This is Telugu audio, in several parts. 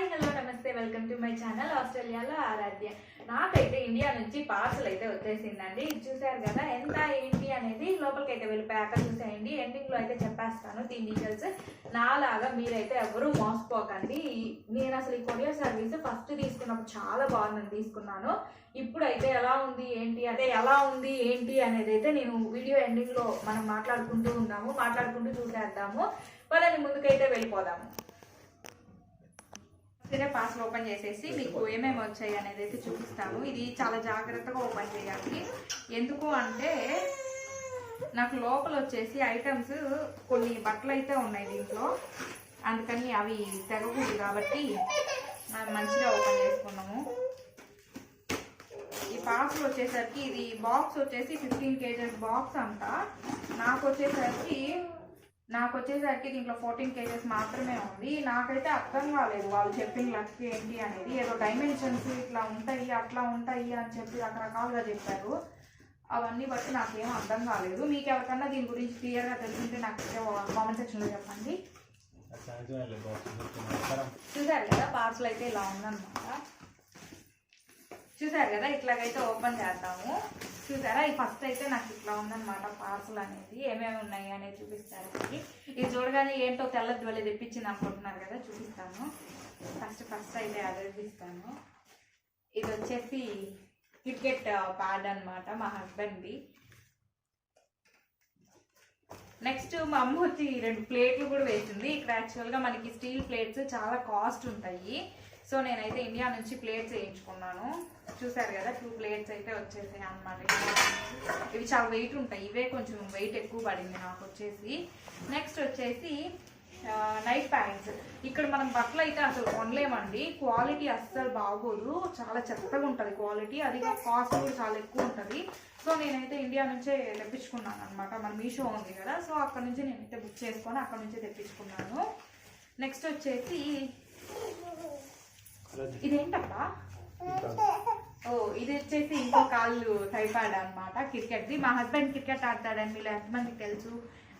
హాయ్ హలో నమస్తే వెల్కమ్ టు మై ఛానల్ ఆస్ట్రేలియాలో ఆరాధ్య. నాకైతే ఇండియా నుంచి పార్సల్ అయితే వచ్చేసిందండి. ఇది చూసారు కదా ఎంత ఏంటి అనేది లోపలికి అయితే వెళ్ళిపోయాక చూసేయండి. ఎండింగ్లో అయితే చెప్పేస్తాను. దీని డీటెయిల్స్ నాలాగా మీరైతే ఎవరు మోసపోకండి. నేను అసలు ఈ కొరియర్ సర్వీస్ ఫస్ట్ తీసుకున్నప్పుడు చాలా బాగుందని తీసుకున్నాను. ఇప్పుడైతే ఎలా ఉంది ఏంటి అంటే ఎలా ఉంది ఏంటి అనేది అయితే నేను వీడియో ఎండింగ్లో మనం మాట్లాడుకుంటూ ఉన్నాము మాట్లాడుకుంటూ చూసేద్దాము. వాళ్ళని ముందుకైతే వెళ్ళిపోదాము. సరే పార్సల్ ఓపెన్ చేసేసి మీకు ఏమేమి వచ్చాయి అనేది అయితే చూపిస్తాను ఇది చాలా జాగ్రత్తగా ఓపెన్ చేయాలి. ఎందుకు అంటే నాకు లోపల వచ్చేసి ఐటమ్స్ కొన్ని బట్టలు అయితే ఉన్నాయి దీంట్లో. అందుకని అవి తెగకూడదు కాబట్టి మంచిగా ఓపెన్ చేసుకున్నాము. ఈ పార్సల్ వచ్చేసరికి ఇది బాక్స్ వచ్చేసి ఫిఫ్టీన్ కేజెస్ బాక్స్ అంట. నాకు వచ్చేసరికి నాకు వచ్చేసరికి దీంట్లో ఫోర్టీన్ కేజెస్ మాత్రమే ఉంది. నాకైతే అర్థం కాలేదు వాళ్ళు చెప్పిన లక్ ఏంటి అనేది. ఏదో డైమెన్షన్స్ ఇట్లా ఉంటాయి అట్లా ఉంటాయి అని చెప్పి రకరకాలుగా చెప్పారు. అవన్నీ బట్టి నాకేం అర్థం కాలేదు. మీకు ఎవరికన్నా దీని గురించి క్లియర్గా తెలిసింటే నాకు కామెంట్ సెక్షన్లో చెప్పండి. చూసారు కదా పార్సల్ అయితే ఇలా ఉందన్నమాట. చూసారు కదా ఇట్లాగైతే ఓపెన్ చేద్దాము. చూసారా? ఈ ఫస్ట్ అయితే నాకు ఇట్లా ఉందన్నమాట పార్సల్ అనేది. ఏమేమి ఉన్నాయి అనేది చూపిస్తారు ఇది చూడగానే ఏంటో తెల్ల వెళ్ళి తెప్పించింది అనుకుంటున్నారు కదా చూపిస్తాను. ఫస్ట్ ఫస్ట్ అయితే అదే ఇది వచ్చేసి క్రికెట్ ప్యాడ్ అనమాట మా హస్బెండ్ది నెక్స్ట్ మా అమ్మ వచ్చి రెండు ప్లేట్లు కూడా వేసింది. ఇక్కడ యాక్చువల్గా మనకి స్టీల్ ప్లేట్స్ చాలా కాస్ట్ ఉంటాయి. సో నేనైతే ఇండియా నుంచి ప్లేట్స్ వేయించుకున్నాను. చూసారు కదా టూ ప్లేట్స్ అయితే వచ్చేసాయి అన్నమాట. ఇవి చాలా వెయిట్ ఉంటాయి. ఇవే కొంచెం వెయిట్ ఎక్కువ పడింది నాకు వచ్చేసి. నెక్స్ట్ వచ్చేసి నైట్ ప్యాంట్స్ ఇక్కడ మనం బట్టలు అయితే అసలు కొనలేమండి. క్వాలిటీ అస్సలు బాగోదు. చాలా చెత్తగా ఉంటుంది క్వాలిటీ అది కాస్ట్ కూడా చాలా ఎక్కువ ఉంటుంది. సో నేనైతే ఇండియా నుంచే తెప్పించుకున్నాను అనమాట మన మీషో ఉంది కదా. సో అక్కడ నుంచి నేనైతే బుక్ చేసుకొని అక్కడ నుంచే తెప్పించుకున్నాను. నెక్స్ట్ వచ్చేసి ఇదేంటబ్బా? ఓ ఇది వచ్చేసి ఇంకో కాళ్ళు టైపాడ్ అనమాట క్రికెట్ది మా హస్బెండ్ క్రికెట్ ఆడతాడని మీలో ఎంతమందికి తెలుసు.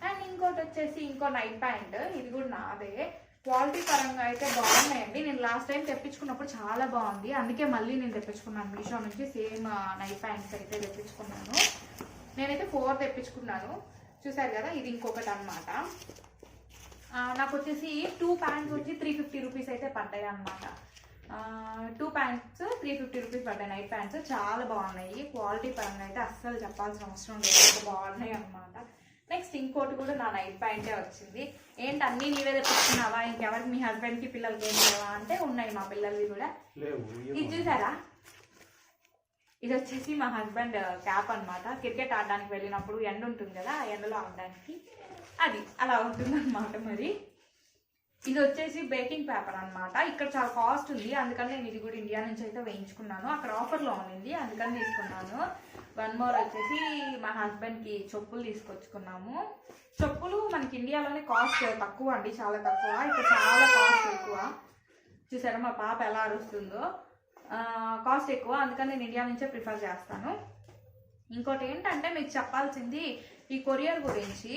అండ్ ఇంకోటి వచ్చేసి ఇంకో నైట్ ప్యాంట్. ఇది కూడా నాదే. క్వాలిటీ పరంగా అయితే బాగున్నాయండి. నేను లాస్ట్ టైం తెప్పించుకున్నప్పుడు చాలా బాగుంది. అందుకే మళ్ళీ నేను తెప్పించుకున్నాను. మీషో నుంచి సేమ్ నైట్ ప్యాంట్స్ అయితే తెప్పించుకున్నాను. నేనైతే ఫోర్ తెప్పించుకున్నాను. చూసారు కదా ఇది ఇంకొకటి అనమాట నాకు వచ్చేసి టూ ప్యాంట్స్ వచ్చి త్రీ ఫిఫ్టీ రూపీస్ అయితే పడ్డాయి అనమాట two pants three fifty rupees పడ్డాయి. నైట్ ప్యాంట్స్ చాలా బాగున్నాయి. క్వాలిటీ పరంగా అయితే అస్సలు చెప్పాల్సిన అవసరం లేదు. బాగున్నాయి అనమాట నెక్స్ట్ ఇంకోటి కూడా నా నైట్ ప్యాంటే వచ్చింది. ఏంటి అన్నీ నీవే తెప్పించుకున్నావా? ఇంకెవరికి? మీ హస్బెండ్కి పిల్లలకి ఏం లేవా? అంటే ఉన్నాయి మా పిల్లలవి కూడా. ఇది చూసారా? ఇది వచ్చేసి మా హస్బెండ్ క్యాప్ అన్నమాట. క్రికెట్ ఆడడానికి వెళ్ళినప్పుడు ఎండ ఉంటుంది కదా ఆ ఎండలో ఆడడానికి. అది అలా ఉంటుంది అనమాట మరి. ఇది వచ్చేసి బేకింగ్ పేపర్ అనమాట ఇక్కడ చాలా కాస్ట్ ఉంది. అందుకని నేను ఇది కూడా ఇండియా నుంచి అయితే వేయించుకున్నాను. అక్కడ ఆఫర్లో ఉంది అందుకని తీసుకున్నాను. వన్ మోర్ వచ్చేసి మా హస్బెండ్కి చెప్పులు తీసుకొచ్చుకున్నాము. చెప్పులు మనకి ఇండియాలోనే కాస్ట్ తక్కువ అండి. చాలా తక్కువ. ఇక్కడ చాలా కాస్ట్ ఎక్కువ. చూసారా మా పాప ఎలా అరుస్తుందో. కాస్ట్ ఎక్కువ. అందుకని నేను ఇండియా నుంచే ప్రిఫర్ చేస్తాను. ఇంకోటి ఏంటంటే మీకు చెప్పాల్సింది ఈ కొరియర్ గురించి.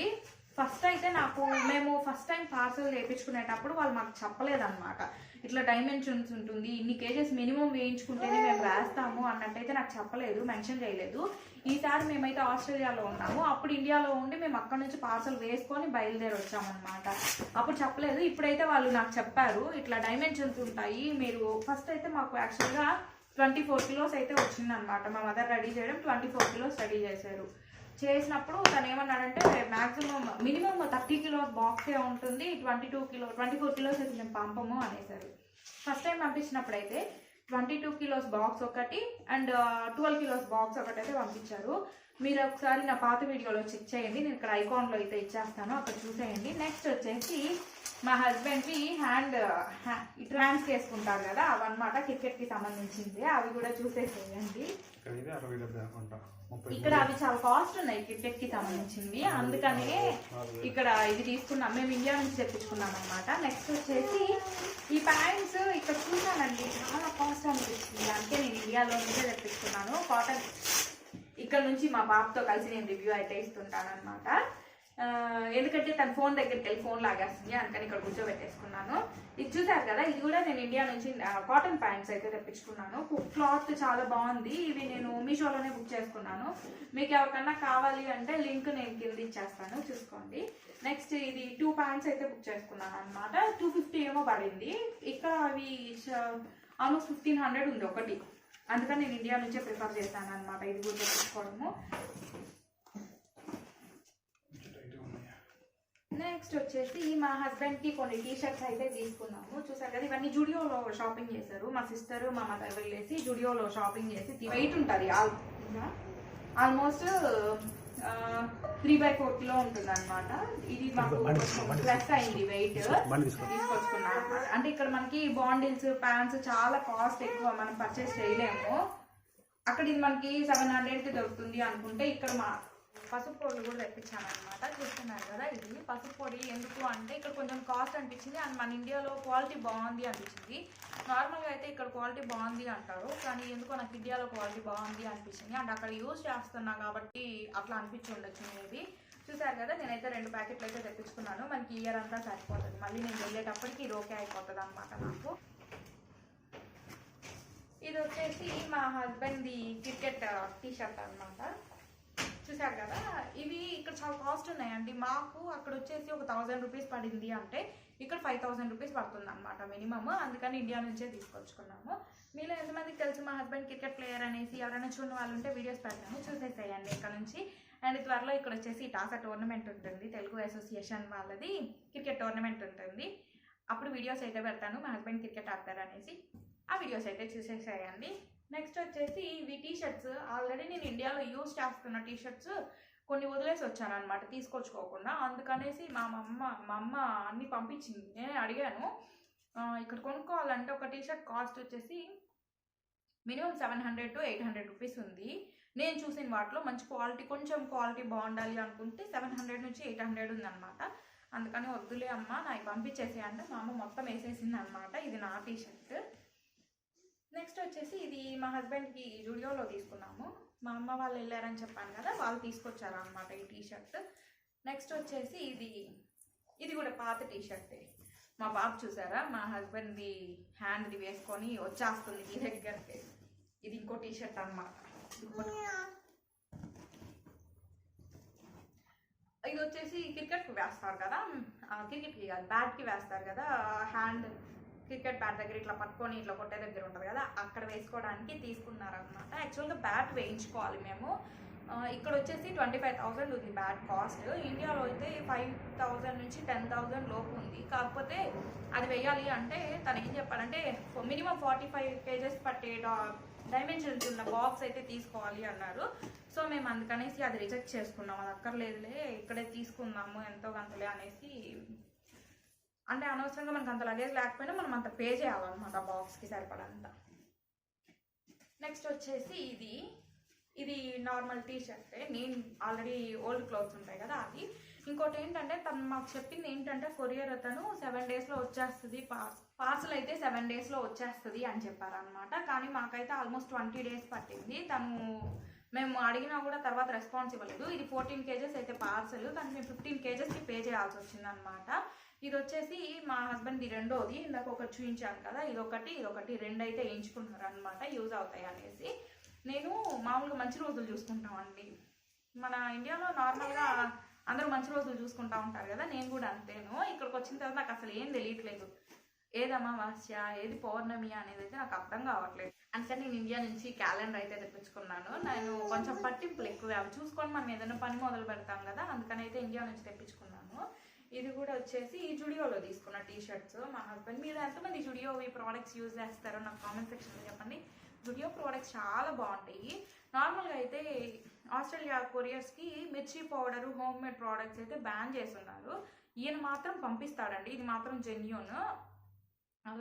ఫస్ట్ అయితే నాకు మేము ఫస్ట్ టైం పార్సల్ చేయించుకునేటప్పుడు వాళ్ళు మాకు చెప్పలేదన్నమాట. ఇట్లా డైమెన్షన్స్ ఉంటుంది ఇన్ని కేజెస్ మినిమం వేయించుకుంటేనే మేము వేస్తాము అన్నట్టయితే నాకు చెప్పలేదు మెన్షన్ చేయలేదు. ఈసారి మేమైతే ఆస్ట్రేలియాలో ఉన్నాము. అప్పుడు ఇండియాలో ఉండి మేము అక్కడ నుంచి పార్సల్ వేసుకొని బయలుదేరి వచ్చామన్నమాట. అప్పుడు చెప్పలేదు ఇప్పుడైతే వాళ్ళు నాకు చెప్పారు ఇట్లా డైమెన్షన్స్ ఉంటాయి మీరు ఫస్ట్ అయితే మాకు యాక్చువల్గా ట్వంటీ ఫోర్ కిలోస్ అయితే వచ్చిందనమాట మా మదర్ రెడీ చేయడం ట్వంటీ ఫోర్ కిలోస్ రెడీ చేశారు. చేసినప్పుడు తను ఏమన్నాడంటే మాక్సిమం మినిమం థర్టీ కిలోస్ బాక్సే ఉంటుంది. Twenty two kilo twenty four kilos అయితే మేము పంపము అనేసారు. ఫస్ట్ టైం పంపించినప్పుడు అయితే ట్వంటీ టూ కిలోస్ బాక్స్ ఒకటి అండ్ ట్వెల్వ్ కిలోస్ బాక్స్ ఒకటి అయితే పంపించారు. మీరు ఒకసారి నా పాత వీడియోలో చెక్ చేయండి. నేను ఇక్కడ ఐకాన్లో అయితే ఇచ్చేస్తాను. అక్కడ చూసేయండి. నెక్స్ట్ వచ్చేసి మా హస్బెండ్కి హ్యాండ్ ట్రాన్స్ వేసుకుంటారు కదా అవన్నమాట క్రికెట్కి సంబంధించింది. అవి కూడా చూసేసేయండి. ఇక్కడ అవి చాలా కాస్ట్ ఉన్నాయి క్రికెట్కి సంబంధించింది. అందుకనే ఇక్కడ ఇది తీసుకున్నాం. మేము ఇండియా నుంచి తెప్పించుకున్నాం అనమాట నెక్స్ట్ వచ్చేసి ఈ ప్యాంట్స్ ఇక్కడ చూసానండి చాలా కాస్ట్ అనిపించింది అందుకే నేను ఇండియాలో నుంచే తెప్పించుకున్నాను. కాటన్ ఇక్కడ నుంచి మా బాబుతో కలిసి నేను రివ్యూ అయితే ఇస్తుంటాను అనమాట ఎందుకంటే తన ఫోన్ దగ్గరికి వెళ్ళి ఫోన్ లాగేస్తుంది అందుకని ఇక్కడ కూర్చోబెట్టేసుకున్నాను. ఇది చూసారు కదా ఇది కూడా నేను ఇండియా నుంచి కాటన్ ప్యాంట్స్ అయితే తెప్పించుకున్నాను. క్లాత్ చాలా బాగుంది. ఇవి నేను మీషోలోనే బుక్ చేసుకున్నాను. మీకు ఎవరికన్నా కావాలి అంటే లింక్ నేను కింద ఇచ్చేస్తాను చూసుకోండి. నెక్స్ట్ ఇది టూ ప్యాంట్స్ అయితే బుక్ చేసుకున్నాను అనమాట టూ ఫిఫ్టీ ఏమో పడింది. ఇక్కడ అవి ఆల్మోస్ట్ ఫిఫ్టీన్ హండ్రెడ్ ఉంది ఒకటి. అందుకని నేను ఇండియా నుంచే ప్రిఫర్ చేశాను అనమాట ఇది కూడా తెప్పించుకోవడము కొంచెం టైట్గా ఉన్నాయి నెక్స్ట్ వచ్చేసి మా హస్బెండ్కి కొన్ని టీ షర్ట్స్ అయితే తీసుకున్నాము. చూసారు కదా ఇవన్నీ జుడియోలో షాపింగ్ చేశారు. మా సిస్టర్ మా మదర్ వెళ్ళేసి జుడియోలో షాపింగ్ చేసి వెయిట్ ఉంటుంది. Almost three by four kilo ఉంటుంది అనమాట ఇది మాకు ప్లస్ అయింది వెయిట్ తీసుకొచ్చుకున్నాం. అంటే ఇక్కడ మనకి బాండిల్స్ ప్యాంట్స్ చాలా కాస్ట్ ఎక్కువ మనం పర్చేస్ చేయలేము. అక్కడ ఇది మనకి సెవెన్ హండ్రెడ్కి దొరుకుతుంది అనుకుంటే ఇక్కడ మా పసుపు పొడి కూడా తెప్పించాను అనమాట చూస్తున్నారు కదా ఇది. పసుపు పొడి ఎందుకు అంటే ఇక్కడ కొంచెం కాస్ట్ అనిపించింది. అండ్ మన ఇండియాలో క్వాలిటీ బాగుంది అనిపించింది. నార్మల్గా అయితే ఇక్కడ క్వాలిటీ బాగుంది అంటారు. కానీ ఎందుకో నాకు ఇండియాలో క్వాలిటీ బాగుంది అనిపించింది. అండ్ అక్కడ యూజ్ చేస్తున్నా కాబట్టి అట్లా అనిపించి ఉండొచ్చు మేబీ. చూసారు కదా నేనైతే రెండు ప్యాకెట్లు అయితే తెప్పించుకున్నాను. మనకి ఇయర్ అంతా సరిపోతుంది. మళ్ళీ నేను వెళ్ళేటప్పటికి ఇది ఓకే అయిపోతుంది అనమాట నాకు. ఇది వచ్చేసి మా హస్బెండ్ది క్రికెట్ టీ షర్ట్ అనమాట చూసారు కదా? ఇవి ఇక్కడ చాలా కాస్ట్ ఉన్నాయండి. మాకు అక్కడ వచ్చేసి ఒక థౌజండ్ రూపీస్ పడింది అంటే ఇక్కడ ఫైవ్ థౌసండ్ రూపీస్ పడుతుంది అనమాట మినిమమ్ అందుకని ఇండియా నుంచే తీసుకొచ్చుకున్నాము. మీలో ఎంతమందికి తెలుసు? మా హస్బెండ్ క్రికెట్ ప్లేయర్ అనేసి ఎవరైనా చూడని వాళ్ళు ఉంటే వీడియోస్ పెడతాను చూసేసేయండి ఇక్కడ నుంచి. అండ్ త్వరలో ఇక్కడ వచ్చేసి టాసా టోర్నమెంట్ ఉంటుంది. తెలుగు అసోసియేషన్ వాళ్ళది క్రికెట్ టోర్నమెంట్ ఉంటుంది. అప్పుడు వీడియోస్ అయితే పెడతాను. మా హస్బెండ్ క్రికెట్ ఆడతారు అనేసి ఆ వీడియోస్ అయితే చూసేసేయండి. నెక్స్ట్ వచ్చేసి ఇవి టీ షర్ట్స్ ఆల్రెడీ నేను ఇండియాలో యూస్ చేస్తున్న టీ షర్ట్స్ కొన్ని వదిలేసి వచ్చాను అనమాట తీసుకొచ్చుకోకుండా అందుకనేసి మా అమ్మ మా అమ్మ అన్ని పంపించింది. నేను అడిగాను ఇక్కడ కొనుక్కోవాలంటే ఒక టీ షర్ట్ కాస్ట్ వచ్చేసి minimum seven hundred to eight hundred rupees ఉంది. నేను చూసిన వాటిలో మంచి క్వాలిటీ కొంచెం క్వాలిటీ బాగుండాలి అనుకుంటే సెవెన్ హండ్రెడ్ నుంచి ఎయిట్ హండ్రెడ్ ఉందన్నమాట. అందుకని వద్దులే అమ్మ నాకు పంపించేసి అంటే మా అమ్మ మొత్తం వేసేసింది అనమాట ఇది నా టీ షర్ట్ నెక్స్ట్ వచ్చేసి ఇది మా హస్బెండ్కి జూడియోలో తీసుకున్నాము. మా అమ్మ వాళ్ళు వెళ్ళారని చెప్పాను కదా వాళ్ళు తీసుకొచ్చారు అనమాట ఈ టీషర్ట్ నెక్స్ట్ వచ్చేసి ఇది ఇది కూడా పాత టీషర్టే మా బాబు చూసారా? మా హస్బెండ్ది హ్యాండ్ది వేసుకొని వచ్చేస్తుంది ఈ దగ్గరికి. ఇది ఇంకో టీషర్ట్ అనమాట ఇది వచ్చేసి క్రికెట్కి వేస్తారు కదా. క్రికెట్కి కాదు బ్యాట్కి వేస్తారు కదా హ్యాండ్ క్రికెట్ బ్యాట్ దగ్గర ఇట్లా పట్టుకొని ఇట్లా కొట్టే దగ్గర ఉంటుంది కదా అక్కడ వేసుకోవడానికి తీసుకున్నారనమాట యాక్చువల్గా బ్యాట్ వేయించుకోవాలి మేము. ఇక్కడ వచ్చేసి ట్వంటీ ఫైవ్ థౌసండ్ ఉంది బ్యాట్ కాస్ట్. ఇండియాలో అయితే ఫైవ్ థౌసండ్ నుంచి టెన్ థౌసండ్ లోపు ఉంది. కాకపోతే అది వేయాలి అంటే తను ఏం చెప్పాలంటే మినిమం ఫార్టీ ఫైవ్ కేజెస్ పట్టే డైమెన్షన్స్ ఉన్న బాక్స్ అయితే తీసుకోవాలి అన్నారు. సో మేము అందుకనేసి అది రిజెక్ట్ చేసుకున్నాం. అది అక్కర్లేదులే ఇక్కడే తీసుకుందాము ఎంతో కొంతలే అనేసి అంటే అనవసరంగా మనకు అంత లగేజ్ లేకపోయినా మనం అంత పే చేయాలన్నమాట బాక్స్కి సరిపడంత. నెక్స్ట్ వచ్చేసి ఇది. ఇది నార్మల్ టీ షర్ట్ నేను ఆల్రెడీ ఓల్డ్ క్లోత్స్ ఉంటాయి కదా అది ఇంకోటి ఏంటంటే తను మాకు చెప్పింది ఏంటంటే కొరియర్ అతను సెవెన్ డేస్లో వచ్చేస్తుంది. పార్సల్ అయితే సెవెన్ డేస్లో వచ్చేస్తుంది అని చెప్పారనమాట కానీ మాకైతే ఆల్మోస్ట్ ట్వంటీ డేస్ పట్టింది. తను మేము అడిగినా కూడా తర్వాత రెస్పాన్స్ ఇవ్వలేదు. ఇది ఫోర్టీన్ కేజెస్ అయితే పార్సల్ కానీ మేము ఫిఫ్టీన్ కేజెస్కి పే చేయాల్సి వచ్చిందనమాట ఇది వచ్చేసి మా హస్బెండ్ది రెండోది. ఇందాక ఒకటి చూపించాను కదా ఇది ఒకటి ఇది ఒకటి రెండు అయితే వేయించుకుంటున్నారు అనమాట యూజ్ అవుతాయి అనేసి. నేను మామూలుగా మంచి రోజులు చూసుకుంటామండి. మన ఇండియాలో నార్మల్గా అందరూ మంచి రోజులు చూసుకుంటా ఉంటారు కదా నేను కూడా అంతేను. ఇక్కడికి వచ్చిన తర్వాత నాకు అసలు ఏం తెలియట్లేదు. ఏది అమావాస్య ఏది పౌర్ణమి అనేది అయితే నాకు అర్థం కావట్లేదు. అందుకని నేను ఇండియా నుంచి క్యాలెండర్ అయితే తెప్పించుకున్నాను. నేను కొంచెం పట్టింపులు ఎక్కువ. అవి చూసుకొని మనం ఏదైనా పని మొదలు పెడతాం కదా అందుకని అయితే ఇండియా నుంచి తెప్పించుకున్నాను. ఇది కూడా వచ్చేసి ఈ జుడియోలో తీసుకున్న టీ షర్ట్స్ మా హస్బెండ్ మీరు ఎంతమంది జుడియో ఈ ప్రోడక్ట్స్ యూజ్ చేస్తారో నాకు కామెంట్ సెక్షన్లో చెప్పండి. జుడియో ప్రోడక్ట్స్ చాలా బాగుంటాయి. నార్మల్గా అయితే ఆస్ట్రేలియా కొరియర్స్కి మిర్చి పౌడరు హోమ్ మేడ్ ప్రోడక్ట్స్ అయితే బ్యాన్ చేస్తున్నారు. ఈయన మాత్రం పంపిస్తాడండి. ఇది మాత్రం జెన్యున్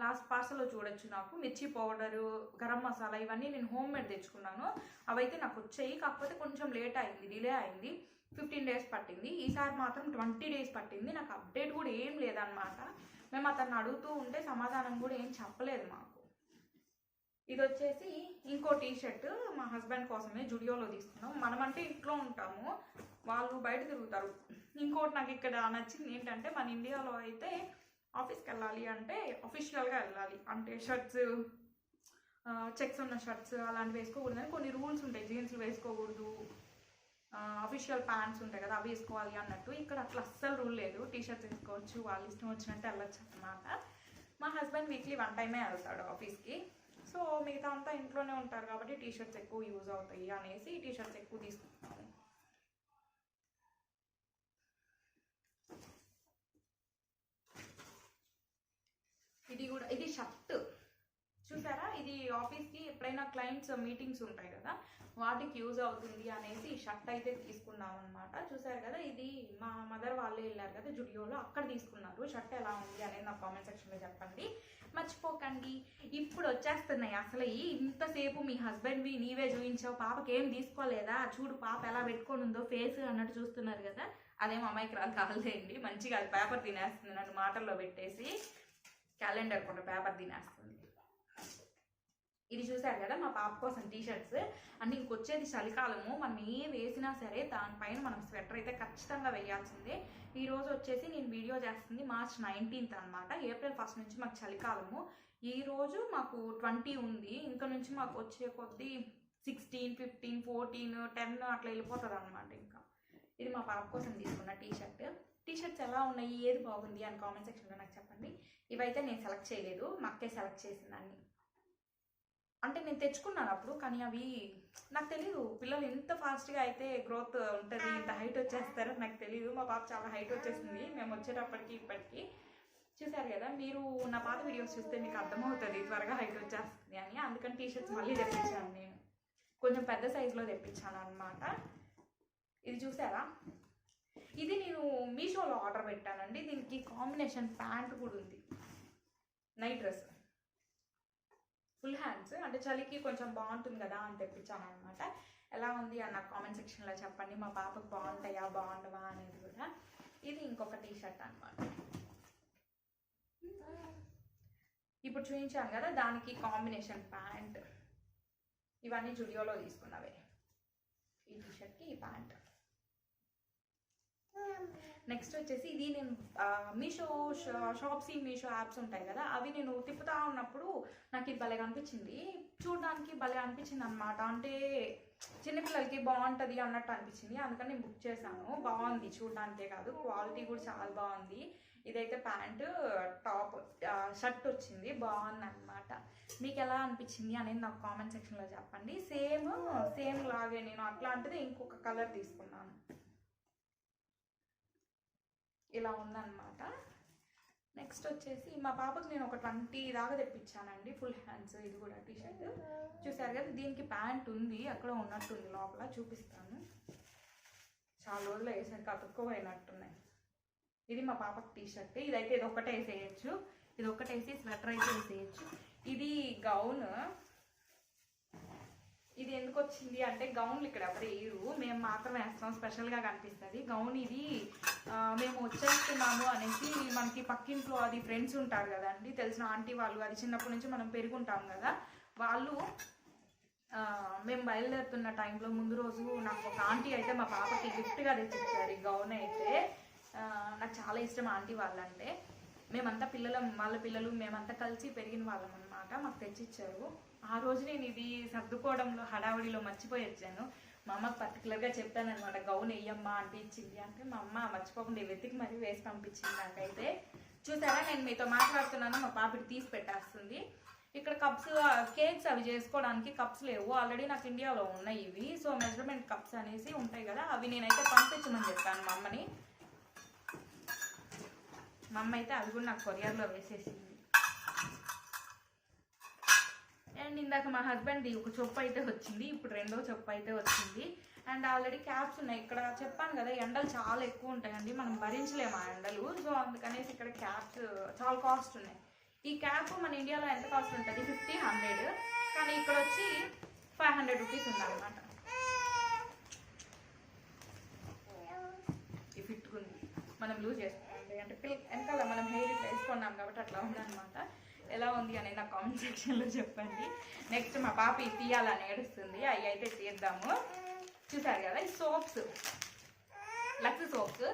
లాస్ట్ పార్సల్లో చూడొచ్చు నాకు. మిర్చి పౌడరు గరం మసాలా ఇవన్నీ నేను హోమ్ మేడ్ తెచ్చుకున్నాను. అవైతే నాకు వచ్చాయి. కాకపోతే కొంచెం లేట్ అయింది డిలే అయింది. ఫిఫ్టీన్ డేస్ పట్టింది. ఈసారి మాత్రం ట్వంటీ డేస్ పట్టింది. నాకు అప్డేట్ కూడా ఏం లేదనమాట మేము అతన్ని అడుగుతూ ఉంటే సమాధానం కూడా ఏం చెప్పలేదు మాకు. ఇది వచ్చేసి ఇంకో టీ షర్ట్ మా హస్బెండ్ కోసమే జుడియోలో తీసుకున్నాం. మనమంటే ఇంట్లో ఉంటాము. వాళ్ళు బయట తిరుగుతారు. ఇంకోటి నాకు ఇక్కడ నచ్చింది ఏంటంటే మన ఇండియాలో అయితే ఆఫీస్కి వెళ్ళాలి అంటే అఫీషియల్గా వెళ్ళాలి. అంటే షర్ట్స్ చెక్స్ ఉన్న షర్ట్స్ అలాంటివి వేసుకోకూడదని కొన్ని రూల్స్ ఉంటాయి. జీన్స్లు వేసుకోకూడదు. అఫీషియల్ ప్యాంట్స్ ఉంటాయి కదా అవి వేసుకోవాలి అన్నట్టు. ఇక్కడ అట్లా అస్సలు రూల్ లేదు. టీషర్ట్స్ వేసుకోవచ్చు వాళ్ళు ఇష్టం వచ్చినట్టు వెళ్ళొచ్చు అన్నమాట. మా హస్బెండ్ వీక్లీ వన్ టైమే వెళ్తాడు ఆఫీస్కి సో మిగతా అంతా ఇంట్లోనే ఉంటారు కాబట్టి టీ షర్ట్స్ ఎక్కువ యూజ్ అవుతాయి అనేసి టీషర్ట్స్ ఎక్కువ తీసుకుంటాము ఇది కూడా ఇది షర్ట్ చూసారా? ఆఫీస్కి ఎప్పుడైనా క్లయింట్స్ మీటింగ్స్ ఉంటాయి కదా వాటికి యూజ్ అవుతుంది అనేసి ఈ షర్ట్ అయితే తీసుకున్నాం అనమాట చూసారు కదా ఇది మా మదర్ వాళ్ళే వెళ్ళారు కదా జుడియోలో అక్కడ తీసుకున్నారు. షర్ట్ ఎలా ఉంది అనేది నా కామెంట్ సెక్షన్లో చెప్పండి. మర్చిపోకండి. ఇప్పుడు వచ్చేస్తున్నాయి. అసలు ఇంతసేపు మీ హస్బెండ్వి నీవే చూపించావు పాపకి ఏం తీసుకోలేదా? చూడు పాప ఎలా పెట్టుకొని ఉందో ఫేస్ అన్నట్టు చూస్తున్నారు కదా. అదేం అమ్మాయికి రాదు కాలేండి మంచిగా అది పేపర్ తినేస్తుంది నన్ను మాటల్లో పెట్టేసి. క్యాలెండర్ కూడా పేపర్ తినేస్తుంది. ఇది చూసారు కదా మా పాప కోసం టీ షర్ట్స్ అండ్ ఇంకొచ్చేది చలికాలము. మనం ఏం వేసినా సరే దానిపైన మనం స్వెటర్ అయితే ఖచ్చితంగా వేయాల్సిందే. ఈ రోజు వచ్చేసి నేను వీడియో చేస్తుంది మార్చ్ నైన్టీన్త్ అనమాట ఏప్రిల్ ఫస్ట్ నుంచి మాకు చలికాలము. ఈ రోజు మాకు ట్వంటీ ఉంది. ఇంకా నుంచి మాకు వచ్చే కొద్దీ సిక్స్టీన్ ఫిఫ్టీన్ ఫోర్టీన్ టెన్ అట్లా వెళ్ళిపోతుంది అనమాట ఇంకా. ఇది మా పాప కోసం తీసుకున్న టీ షర్ట్ టీ షర్ట్స్ ఎలా ఉన్నాయి? ఏది బాగుంది? అని కామెంట్ సెక్షన్లో నాకు చెప్పండి. ఇవైతే నేను సెలెక్ట్ చేయలేదు. మా అక్కే సెలెక్ట్ చేసిందాన్ని అంటే నేను తెచ్చుకున్నాను అప్పుడు కానీ అవి నాకు తెలియదు పిల్లలు ఎంత ఫాస్ట్గా అయితే గ్రోత్ ఉంటుంది ఇంత హైట్ వచ్చేస్తారో నాకు తెలియదు మా పాప చాలా హైట్ వచ్చేసింది. మేము వచ్చేటప్పటికి ఇప్పటికి చూసారు కదా మీరు నా పాత వీడియోస్ చూస్తే మీకు అర్థమవుతుంది త్వరగా హైట్ వచ్చేస్తుంది అని. అందుకని టీ షర్ట్స్ మళ్ళీ తెప్పించాను నేను. కొంచెం పెద్ద సైజులో తెప్పించాను అనమాట ఇది చూసారా? ఇది నేను మీషోలో ఆర్డర్ పెట్టానండి. దీనికి కాంబినేషన్ ప్యాంట్ కూడా ఉంది. Night dress. Full hands. అంటే చలికి కొంచెం బాగుంటుంది కదా అని తెప్పించాను అనమాట ఎలా ఉంది అని నాకు కామెంట్ సెక్షన్లో చెప్పండి. మా పాపకు బాగుంటాయా బాగుండవా అనేది కూడా. ఇది ఇంకొక టీ షర్ట్ అనమాట ఇప్పుడు చూపించాను కదా దానికి కాంబినేషన్ ప్యాంట్. ఇవన్నీ జుడియోలో తీసుకున్నవే. ఈ టీ షర్ట్కి ఈ ప్యాంట్. నెక్స్ట్ వచ్చేసి ఇది నేను మీషో షా- షాప్సీ మీషో యాప్స్ ఉంటాయి కదా అవి నేను తిప్పుతా ఉన్నప్పుడు నాకు ఇది భలే అనిపించింది. చూడడానికి భలే అనిపించింది అనమాట అంటే చిన్నపిల్లలకి బాగుంటుంది అన్నట్టు అనిపించింది. అందుకని నేను బుక్ చేశాను. బాగుంది చూడడానికే కాదు క్వాలిటీ కూడా చాలా బాగుంది. ఇదైతే ప్యాంటు టాప్ షర్ట్ వచ్చింది. బాగుంది అనమాట మీకు ఎలా అనిపించింది అనేది నాకు కామెంట్ సెక్షన్లో చెప్పండి. సేమ్ సేమ్ లాగే నేను అట్లాంటిది ఇంకొక కలర్ తీసుకున్నాను. ఇలా ఉందన్నమాట. నెక్స్ట్ వచ్చేసి మా పాపకి నేను ఒక ట్వంటీ దాకా తెప్పించానండి ఫుల్ హ్యాండ్స్ ఇది కూడా టీ షర్ట్ చూసారు కదా దీనికి ప్యాంట్ ఉంది అక్కడ ఉన్నట్టుంది లోపల చూపిస్తాను. చాలా రోజులు వేసరికి అతుక్కుపోయినట్టున్నాయి ఇది మా పాపకి టీ షర్ట్ ఇదైతే ఇది ఒక్కటే వేసేయచ్చు. ఇది ఒక్కటేసి స్వెటర్ అయితే వేసేయచ్చు. ఇది గౌన్. ఇది ఎందుకు వచ్చింది అంటే గౌన్లు ఇక్కడ ఎవరు వేయరు. మేము మాత్రం వేస్తాం. స్పెషల్గా కనిపిస్తుంది. గౌన్ ఇది మేము వచ్చేస్తున్నాము అనేసి మనకి పక్కింట్లో అది ఫ్రెండ్స్ ఉంటారు కదండి. తెలిసిన ఆంటీ వాళ్ళు అది చిన్నప్పటి నుంచి మనం పెరుగుంటాం కదా. వాళ్ళు మేము బయలుదేరుతున్న టైంలో ముందు రోజు నాకు ఒక ఆంటీ అయితే మా పాపకి గిఫ్ట్గా తెచ్చిచ్చారు ఈ గౌన్ అయితే. నాకు చాలా ఇష్టం ఆంటీ వాళ్ళంటే. మేమంతా పిల్లలం వాళ్ళ పిల్లలు మేమంతా కలిసి పెరిగిన వాళ్ళం అనమాట మాకు తెచ్చిచ్చారు. ఆ రోజు నేను ఇది సర్దుకోవడంలో హడావుడిలో మర్చిపోయి వచ్చాను. మా అమ్మకి పర్టికులర్గా చెప్పాను అనమాట గౌన్ వెయ్యమ్మా అంటే అంటే మా అమ్మ మర్చిపోకుండా వెతికి మరీ వేసి పంపించింది నాకైతే. చూసారా నేను మీతో మాట్లాడుతున్నాను మా పాపిడి తీసి పెట్టేస్తుంది. ఇక్కడ కప్స్ కేక్స్ అవి చేసుకోవడానికి కప్స్ లేవు. ఆల్రెడీ నాకు ఇండియాలో ఉన్నాయి ఇవి. సో మెజర్మెంట్ కప్స్ అనేసి ఉంటాయి కదా అవి నేనైతే పంపించమని చెప్పాను మా అమ్మని. మా అమ్మ అయితే అవి కూడా నాకు కొరియర్లో వేసేసింది. అండ్ ఇందాక మా హస్బెండ్ ఒక చొప్పు అయితే వచ్చింది ఇప్పుడు రెండో చొప్పు అయితే వచ్చింది. అండ్ ఆల్రెడీ క్యాప్స్ ఉన్నాయి. ఇక్కడ చెప్పాను కదా ఎండలు చాలా ఎక్కువ ఉంటాయండి. మనం భరించలేము ఆ ఎండలు. సో అందుకనేసి ఇక్కడ క్యాప్స్ చాలా కాస్ట్ ఉన్నాయి. ఈ క్యాప్ మన ఇండియాలో ఎంత కాస్ట్ ఉంటుంది? Fifty hundred. కానీ ఇక్కడ వచ్చి ఫైవ్ హండ్రెడ్ రూపీస్ ఉందన్నమాట. ఈ ఫిట్ ఉంది. మనం లూజ్ చేసుకోవాలి. అంటే పిల్ల వెనకాల మనం హెయిర్ ఇట్లా వేసుకున్నాం కాబట్టి అట్లా ఉందన్నమాట. ఎలా ఉంది అనేది నా కామెంట్ సెక్షన్లో చెప్పండి. నెక్స్ట్ మా పాప ఇది తీయాలని ఏడుస్తుంది. అవి అయితే తీద్దాము. చూసారు కదా ఈ సోప్స్. Lux soaps.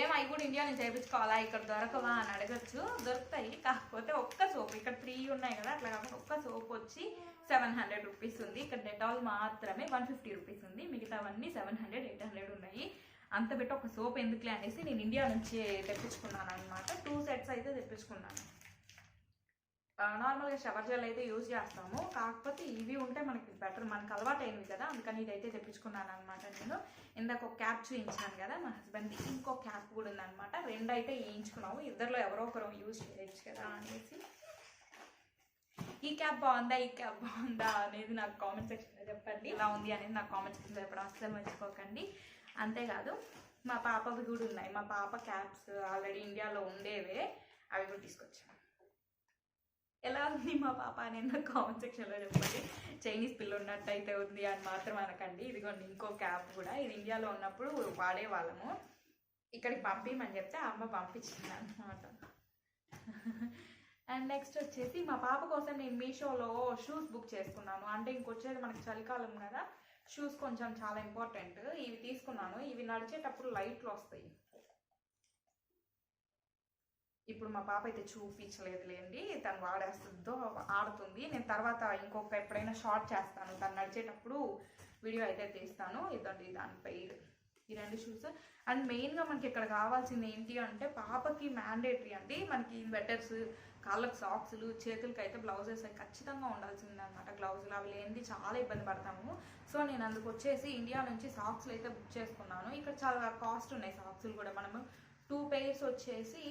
ఏం అవి కూడా ఇండియా నుంచి చేయించుకోవాలా ఇక్కడ దొరకవా అని అడగచ్చు. దొరుకుతాయి. కాకపోతే ఒక్క సోప్. ఇక్కడ త్రీ ఉన్నాయి కదా అట్లా కాకుండా ఒక్క సోప్ వచ్చి సెవెన్ హండ్రెడ్ రూపీస్ ఉంది. ఇక్కడ డెటాల్ మాత్రమే వన్ ఫిఫ్టీ రూపీస్ ఉంది. మిగతావన్నీ సెవెన్ హండ్రెడ్ ఎయిట్ హండ్రెడ్ ఉన్నాయి. అంత పెట్టి ఒక సోప్ ఎందుకులే అనేసి నేను ఇండియా నుంచి తెప్పించుకున్నాను అనమాట టూ సెట్స్ అయితే తెప్పించుకున్నాను. నార్మల్గా షవర్ జెల్ అయితే యూజ్ చేస్తాము. కాకపోతే ఇవి ఉంటే మనకి బెటర్ మనకు అలవాటు అయినవి కదా. అందుకని ఇదైతే తెప్పించుకున్నాను అనమాట నేను. ఇందాక ఒక క్యాప్ చూయించాను కదా మా హస్బెండ్ ఇంకో క్యాప్ కూడా ఉందన్నమాట. రెండు అయితే వేయించుకున్నాము. ఇద్దరిలో ఎవరో ఒకరు యూజ్ చేయొచ్చు కదా అనేసి. ఈ క్యాప్ బాగుందా? ఈ క్యాప్ బాగుందా అనేది నాకు కామెంట్ సెక్షన్లో చెప్పండి. ఇలా ఉంది అనేది నాకు కామెంట్ సెక్షన్లో చెప్పడం అస్సలు మర్చిపోకండి. అంతేకాదు మా పాపవి కూడా ఉన్నాయి. మా పాప క్యాప్స్ ఆల్రెడీ ఇండియాలో ఉండేవే. అవి కూడా తీసుకొచ్చాను. ఎలా ఉంది మా పాప అనేది నాకు కామెంట్ సెక్షన్లో చెప్పండి. చైనీస్ పిల్ల ఉన్నట్టయితే ఉంది అని మాత్రం అనకండి. ఇదిగోండి ఇంకో క్యాప్ కూడా. ఇది ఇండియాలో ఉన్నప్పుడు వాడేవాళ్ళము. ఇక్కడికి పంపించమని చెప్తే అమ్మ పంపించింది అనమాట అండ్ నెక్స్ట్ వచ్చేసి మా పాప కోసం నేను మీషోలో షూస్ బుక్ చేసుకున్నాను. అంటే ఇంకొచ్చేది మనకి చలికాలం కదా షూస్ కొంచెం చాలా ఇంపార్టెంట్ ఇవి తీసుకున్నాను. ఇవి నడిచేటప్పుడు లైట్లు వస్తాయి. ఇప్పుడు మా పాప అయితే చూపించలేదులేండి. తను వాడేస్తుందో ఆడుతుంది. నేను తర్వాత ఇంకొక ఎప్పుడైనా షార్ట్ చేస్తాను. తను నడిచేటప్పుడు వీడియో అయితే తీస్తాను. ఇదండి దానిపై ఈ రెండు షూస్ అండ్ మెయిన్గా మనకి ఇక్కడ కావాల్సింది ఏంటి అంటే పాపకి మ్యాండేటరీ అండి. మనకి ఇన్వెటర్స్ కాళ్ళకు సాక్స్లు చేతులకి అయితే బ్లౌజెస్ ఖచ్చితంగా ఉండాల్సింది అనమాట గ్లౌజులు అవి లేనిది చాలా ఇబ్బంది పడతాము. సో నేను అందుకు వచ్చేసి ఇండియా నుంచి సాక్స్లు అయితే బుక్ చేసుకున్నాను. ఇక్కడ చాలా కాస్ట్ ఉన్నాయి సాక్స్లు కూడా మనము. టూ పెయిర్స్ వచ్చేసి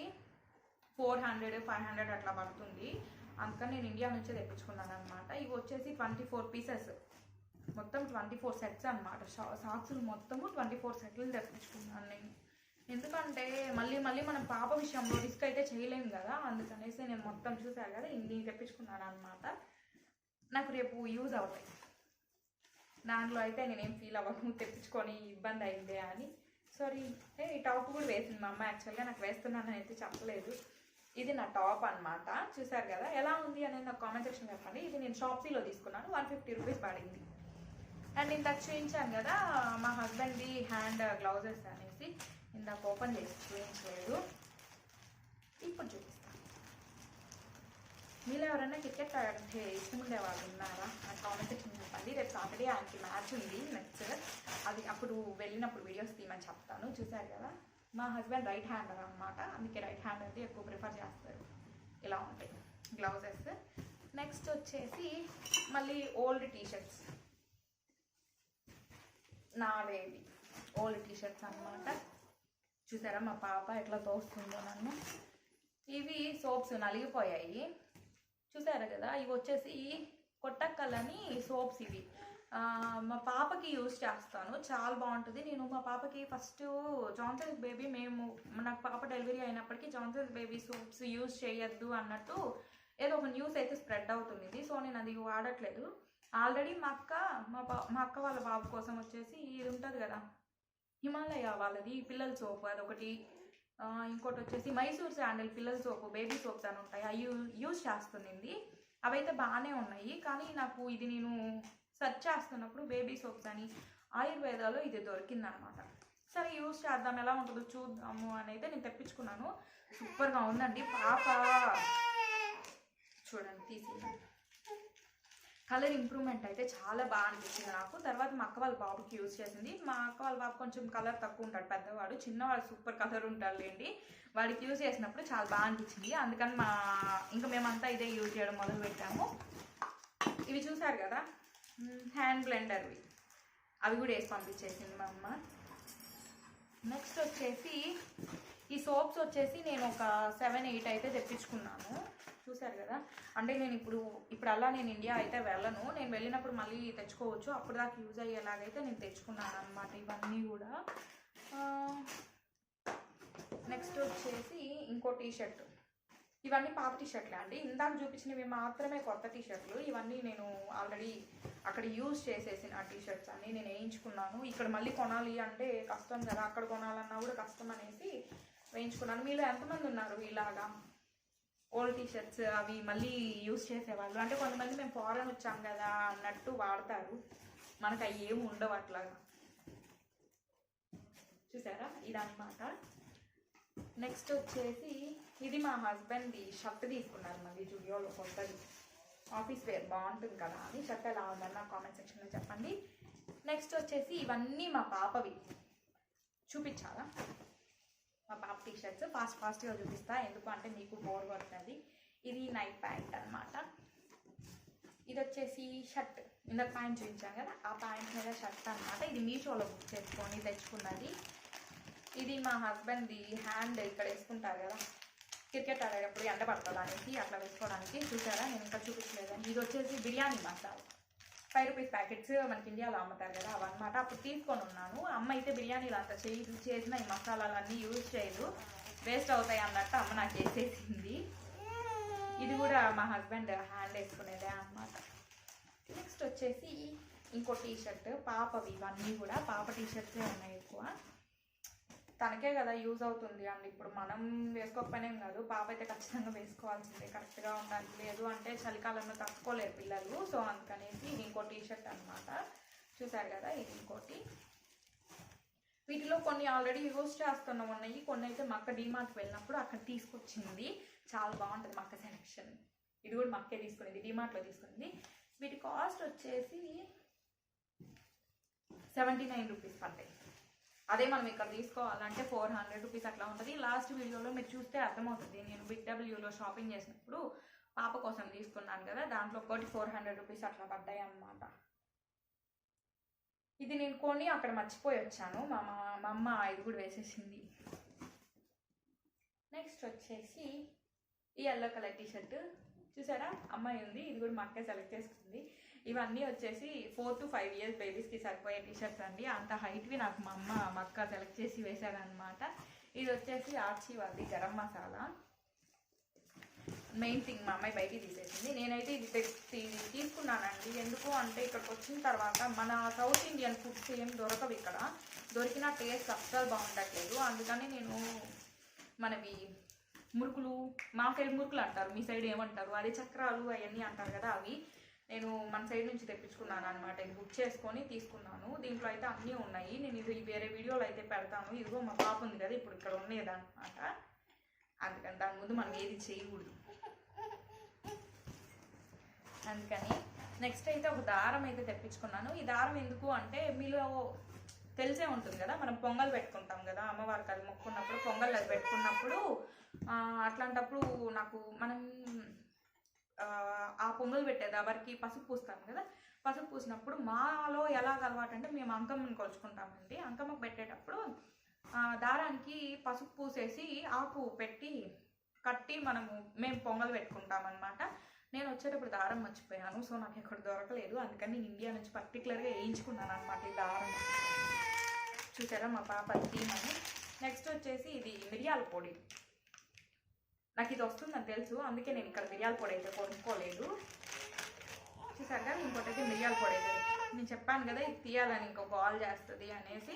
ఫోర్ హండ్రెడ్ ఫైవ్ హండ్రెడ్ అట్లా పడుతుంది. అందుకని నేను ఇండియా నుంచే తెప్పించుకున్నాను అనమాట ఇవి వచ్చేసి ట్వంటీ ఫోర్ పీసెస్. మొత్తం ట్వంటీ ఫోర్ సెట్స్ అనమాట సాక్స్లు మొత్తము ట్వంటీ ఫోర్ సెట్లు తెప్పించుకున్నాను నేను. ఎందుకంటే మళ్ళీ మళ్ళీ మనం పాప విషయంలో రిస్క్ అయితే చేయలేము కదా. అందుకనేసి నేను మొత్తం చూసాను కదా ఇన్ని తెప్పించుకున్నాను అనమాట నాకు రేపు యూజ్ అవుతాయి. దాంట్లో అయితే నేనేం ఫీల్ అవ్వను తెప్పించుకొని ఇబ్బంది అయిందే అని. సారీ ఏ ఈ టాప్ కూడా వేసింది మా అమ్మ యాక్చువల్గా నాకు వేస్తున్నానని అయితే చెప్పలేదు. ఇది నా టాప్ అన్నమాట. చూసారు కదా? ఎలా ఉంది అనేది నాకు కామెంట్ సెక్షన్ చెప్పండి. ఇది నేను షాప్సీలో తీసుకున్నాను. వన్ ఫిఫ్టీ రూపీస్ పడింది. అండ్ ఇందాక చూపించాను కదా మా హస్బెండ్ది హ్యాండ్ గ్లౌజెస్ అనేసి ఇందాక ఓపెన్ చేసి చూపించలేదు ఇప్పుడు చూపిస్తాను మీలో ఎవరైనా క్రికెట్ అంటే ఇష్టం ఉండే వాళ్ళు ఉన్నారా? నాకు కామెంట్ సెక్షన్ చెప్పండి. రేపు సాటర్డే ఆయనకి మ్యాచ్ ఉంది నెక్స్ట్ అది అప్పుడు వెళ్ళినప్పుడు వీడియోస్ తీయమని చెప్తాను. చూసారు కదా? మా హస్బెండ్ రైట్ హ్యాండర్ అనమాట అందుకే రైట్ హ్యాండ్ అయితే ఎక్కువ ప్రిఫర్ చేస్తారు. ఇలా ఉంటాయి. గ్లౌజెస్. నెక్స్ట్ వచ్చేసి మళ్ళీ ఓల్డ్ టీషర్ట్స్. నావేవి. ఓల్డ్ టీషర్ట్స్ అన్నమాట. చూసారా మా పాప ఎట్లా తోస్తుందో నన్ను. ఇవి సోప్స్ నలిగిపోయాయి. చూసారా కదా? ఇవి వచ్చేసి కొట్టక్కలని సోప్స్ ఇవి. మా పాపకి యూజ్ చేస్తాను. చాలా బాగుంటుంది. నేను మా పాపకి ఫస్ట్ జాన్సన్స్ బేబీ మేము నాకు పాప డెలివరీ అయినప్పటికీ జాన్సన్స్ బేబీ సోప్స్ యూజ్ చేయొద్దు అన్నట్టు ఏదో ఒక న్యూస్ అయితే స్ప్రెడ్ అవుతుంది. సో నేను అది వాడట్లేదు. ఆల్రెడీ మా అక్క మా పా మా అక్క వాళ్ళ బాబు కోసం వచ్చేసి ఇది ఉంటుంది కదా హిమాలయ వాళ్ళది పిల్లల సోప్ అదొకటి. ఇంకోటి వచ్చేసి మైసూర్ శాండిల్ పిల్లల సోపు బేబీ సోప్స్ అని ఉంటాయి. అవి యూజ్ చేస్తుంది అవైతే బాగానే ఉన్నాయి. కానీ నాకు ఇది నేను సెర్చ్ చేస్తున్నప్పుడు బేబీ సోప్స్ అని ఆయుర్వేదాలో ఇది దొరికిందనమాట. సరే యూస్ చేద్దాం. ఎలా ఉంటుందో చూద్దాము అని అయితే నేను తెప్పించుకున్నాను. సూపర్గా ఉందండి. పాప! చూడండి తీసి కలర్ ఇంప్రూవ్మెంట్ అయితే చాలా బాగా అనిపించింది నాకు. తర్వాత మా అక్క వాళ్ళ బాబుకి యూజ్ చేసింది. మా అక్క వాళ్ళ బాబు కొంచెం కలర్ తక్కువ ఉంటాడు పెద్దవాడు. చిన్నవాడు సూపర్ కలర్ ఉంటాడు లేండి వాడికి యూజ్ చేసినప్పుడు చాలా బాగా అనిపించింది. అందుకని మా ఇంకా మేమంతా ఇదే యూజ్ చేయడం మొదలు పెట్టాము ఇవి చూసారు కదా? హ్యాండ్ బ్లెండర్వి అవి కూడా వేసి పంపించేసింది మా అమ్మ. నెక్స్ట్ వచ్చేసి ఈ సోప్స్ వచ్చేసి నేను ఒక సెవెన్ ఎయిట్ అయితే తెప్పించుకున్నాను. చూసారు కదా? అంటే నేను ఇప్పుడు ఇప్పుడు అలా నేను ఇండియా అయితే వెళ్ళను. నేను వెళ్ళినప్పుడు మళ్ళీ తెచ్చుకోవచ్చు. అప్పుడు దాకా యూజ్ అయ్యేలాగైతే నేను తెచ్చుకున్నాను అనమాట ఇవన్నీ కూడా. నెక్స్ట్ వచ్చేసి ఇంకో టీ షర్ట్ ఇవన్నీ పాత టీషర్ట్లే అండి. ఇందాక చూపించినవి మాత్రమే కొత్త టీషర్ట్లు. ఇవన్నీ నేను ఆల్రెడీ అక్కడ యూజ్ చేసేసిన టీ షర్ట్స్ అన్ని నేను వేయించుకున్నాను. ఇక్కడ మళ్ళీ కొనాలి అంటే కష్టం కదా. అక్కడ కొనాలన్నా కూడా కష్టం అనేసి వేయించుకున్నాను. మీలో ఎంతమంది ఉన్నారు ఇలాగా? ఓల్డ్ టీషర్ట్స్ అవి మళ్ళీ యూస్ చేసేవాళ్ళు? అంటే కొంతమంది మేము ఫారెన్ వచ్చాం కదా అన్నట్టు వాడతారు. మనకు అవి ఏమి ఉండవు అట్లాగా. చూసారా? ఇదన్నమాట. నెక్స్ట్ వచ్చేసి ఇది మా హస్బెండ్ది షర్ట్ తీసుకున్నారు మళ్ళీ జూడియోలో కొత్తది. ఆఫీస్ వేర్ బాగుంటుంది కదా అని షర్ట్ ఎలా ఉందని నా కామెంట్ సెక్షన్లో చెప్పండి. నెక్స్ట్ వచ్చేసి ఇవన్నీ మా పాపవి. చూపించాలా? మా పాప టీ షర్ట్స్ ఫాస్ట్ ఫాస్ట్గా చూపిస్తా. ఎందుకు అంటే మీకు బోర్ కొడుతుంది. ఇది నైట్ ప్యాంట్ అన్నమాట. ఇది వచ్చేసి షర్ట్ ఇందాక ప్యాంట్ చూపించాను కదా. ఆ ప్యాంట్ మీద షర్ట్ అనమాట ఇది మీషోలో బుక్ చేసుకొని తెచ్చుకున్నది. ఇది మా హస్బెండ్ది హ్యాండ్ ఇక్కడ వేసుకుంటారు కదా క్రికెట్ ఆడేటప్పుడు ఎండ పడుతుంది అట్లా వేసుకోవడానికి చూసారా? నేను ఇంకా చూపించలేదండి ఇది వచ్చేసి biryani masala. Five rupees packets మనకి ఇండియాలో అమ్ముతారు కదా అవన్నమాట అప్పుడు తీసుకొని ఉన్నాను. అమ్మ అయితే బిర్యానీలు అంత చేసి చేసిన ఈ మసాలాలన్నీ యూజ్ చేయదు. వేస్ట్ అవుతాయి అన్నట్టు అమ్మ నాకు వేసేసింది. ఇది కూడా మా హస్బెండ్ హ్యాండ్ వేసుకునేదే అన్నమాట. నెక్స్ట్ వచ్చేసి ఇంకో టీ షర్ట్ పాపవి. ఇవన్నీ కూడా పాప టీ షర్ట్సే ఉన్నాయి ఎక్కువ. తనకే కదా యూజ్ అవుతుంది. అండి ఇప్పుడు మనం వేసుకోకపోయినాం కాదు పాప అయితే ఖచ్చితంగా వేసుకోవాల్సిందే కరెక్ట్గా ఉండాలి. లేదు అంటే చలికాలంలో తట్టుకోలేరు పిల్లలు. సో అందుకనేసి ఇంకో టీషర్ట్ అనమాట చూసారు కదా ఇది ఇంకోటి. వీటిలో కొన్ని ఆల్రెడీ యూజ్ చేస్తున్నాం. ఉన్నాయి. కొన్ని అయితే మక్క డీమార్ట్కి వెళ్ళినప్పుడు అక్కడ తీసుకొచ్చింది. చాలా బాగుంటుంది మక్క సెలెక్షన్ ఇది కూడా మక్కే తీసుకునేది డీమార్ట్లో తీసుకుంది వీటి కాస్ట్ వచ్చేసి సెవెంటీ నైన్ రూపీస్ పడ్డాయి అదే మనం ఇక్కడ తీసుకోవాలంటే ఫోర్ హండ్రెడ్ రూపీస్ అట్లా ఉంటుంది. లాస్ట్ వీడియోలో మీరు చూస్తే అర్థమవుతుంది. నేను బిగ్ డబ్ల్యూలో షాపింగ్ చేసినప్పుడు పాప కోసం తీసుకున్నాను కదా దాంట్లో ఒకటి ఫోర్ హండ్రెడ్ రూపీస్ అట్లా పడ్డాయి అన్నమాట. ఇది నేను కొని అక్కడ మర్చిపోయి వచ్చాను. మా మా- అమ్మ ఇది కూడా వేసేసింది. నెక్స్ట్ వచ్చేసి ఈ ఎల్లో కలర్ టీ షర్ట్ చూసారా? అమ్మాయి ఉంది. ఇది కూడా మా అక్క సెలెక్ట్ చేసుకుంది. ఇవన్నీ వచ్చేసి ఫోర్ టు ఫైవ్ ఇయర్స్ బేబీస్కి సరిపోయే టీషర్ట్స్ అండి. అంత హైట్వి నాకు మా అమ్మ మా అక్క సెలెక్ట్ చేసి వేశారనమాట ఇది వచ్చేసి ఆర్చి వాళ్ళది గరం మసాలా. మెయిన్ థింగ్ మా అమ్మాయి బయటికి తీసేసింది. నేనైతే ఇది ఇది తీసుకున్నానండి. ఎందుకు అంటే ఇక్కడికి వచ్చిన తర్వాత మన సౌత్ ఇండియన్ ఫుడ్స్ ఏం దొరకవు ఇక్కడ. దొరికిన టేస్ట్ అస్సలు బాగుండట్లేదు. అందుకని నేను మనవి మురుకులు మా సైడ్ మురుకులు అంటారు. మీ సైడ్ ఏమంటారు? అదే చక్రాలు అవన్నీ అంటారు కదా అవి. నేను మన సైడ్ నుంచి తెప్పించుకున్నాను అనమాట ఇది బుక్ చేసుకొని తీసుకున్నాను. దీంట్లో అయితే అన్నీ ఉన్నాయి. నేను ఇది వేరే వీడియోలో అయితే పెడతాను. ఇదిగో మా పాప ఉంది కదా ఇప్పుడు ఇక్కడ ఉండేదన్నమాట అందుకని దాని ముందు మనం ఏది చేయకూడదు. అందుకని నెక్స్ట్ అయితే ఒక దారం అయితే తెప్పించుకున్నాను. ఈ దారం ఎందుకు అంటే మీలో తెలిసే ఉంటుంది కదా మనం పొంగల్ పెట్టుకుంటాం కదా అమ్మవారికి అది మొక్కున్నప్పుడు పొంగల్ అది పెట్టుకున్నప్పుడు అట్లాంటప్పుడు నాకు మనం ఆ, ఆ పొంగల్ పెట్టేది ఎవరికి పసుపు పూస్తాం కదా. పసుపు పూసినప్పుడు మాలో ఎలాగ అలవాటు అంటే మేము అంకమ్మని కొలుచుకుంటామండి. అంకమ్మకు పెట్టేటప్పుడు దారానికి పసుపు పూసేసి ఆకు పెట్టి కట్టి మనము మేము పొంగల్ పెట్టుకుంటాం అనమాట నేను వచ్చేటప్పుడు దారం మర్చిపోయాను సో నాకు ఎక్కడ దొరకలేదు. అందుకని నేను ఇండియా నుంచి పర్టికులర్గా వేయించుకున్నాను అనమాట ఈ దారం. చూసారా మా పాప తీమని. నెక్స్ట్ వచ్చేసి ఇది మిరియాల పొడి. నాకు ఇది వస్తుందని తెలుసు అందుకే నేను ఇక్కడ మిరియాల పొడి అయితే కొనుక్కోలేదు. చూసారుగా ఇంకోటి అయితే మిరియాల పొడి అయితే నేను చెప్పాను కదా ఇది తీయాలని ఇంకో కాల్ చేస్తుంది అనేసి.